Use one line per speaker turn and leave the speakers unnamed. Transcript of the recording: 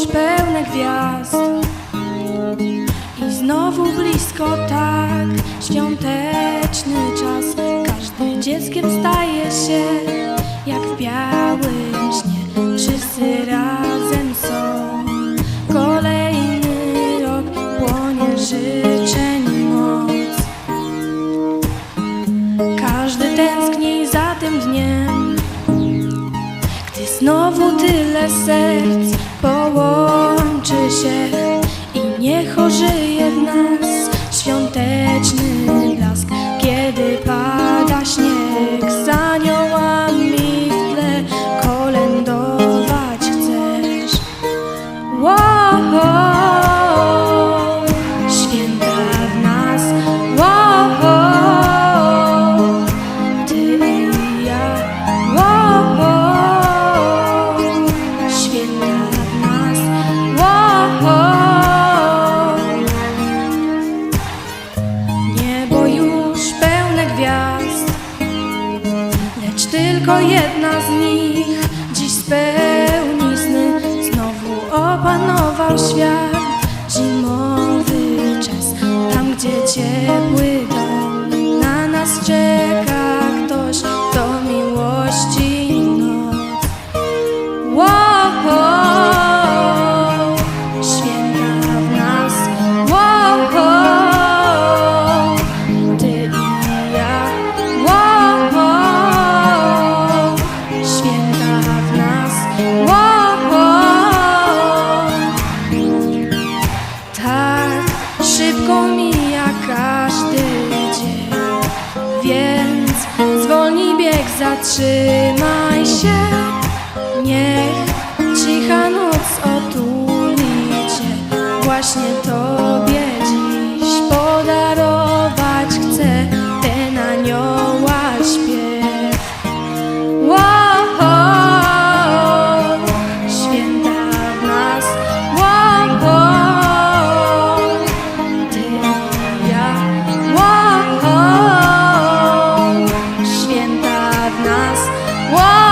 już pełne gwiazd. I znowu blisko tak świąteczny czas. Każdy dzieckiem staje się jak w białym śnie. Wszyscy razem są. Kolejny rok płonie życzeń moc. Każdy tęskni za tym dniem. Gdy znowu tyle serc połączy się i niech ożyje w nas świąteczny blask, kiedy tylko jedna z nich dziś spełni sny. Znowu opanował świat, szybko mija każdy dzień, więc zwolnij bieg, zatrzymaj się. Niech cicha noc Whoa.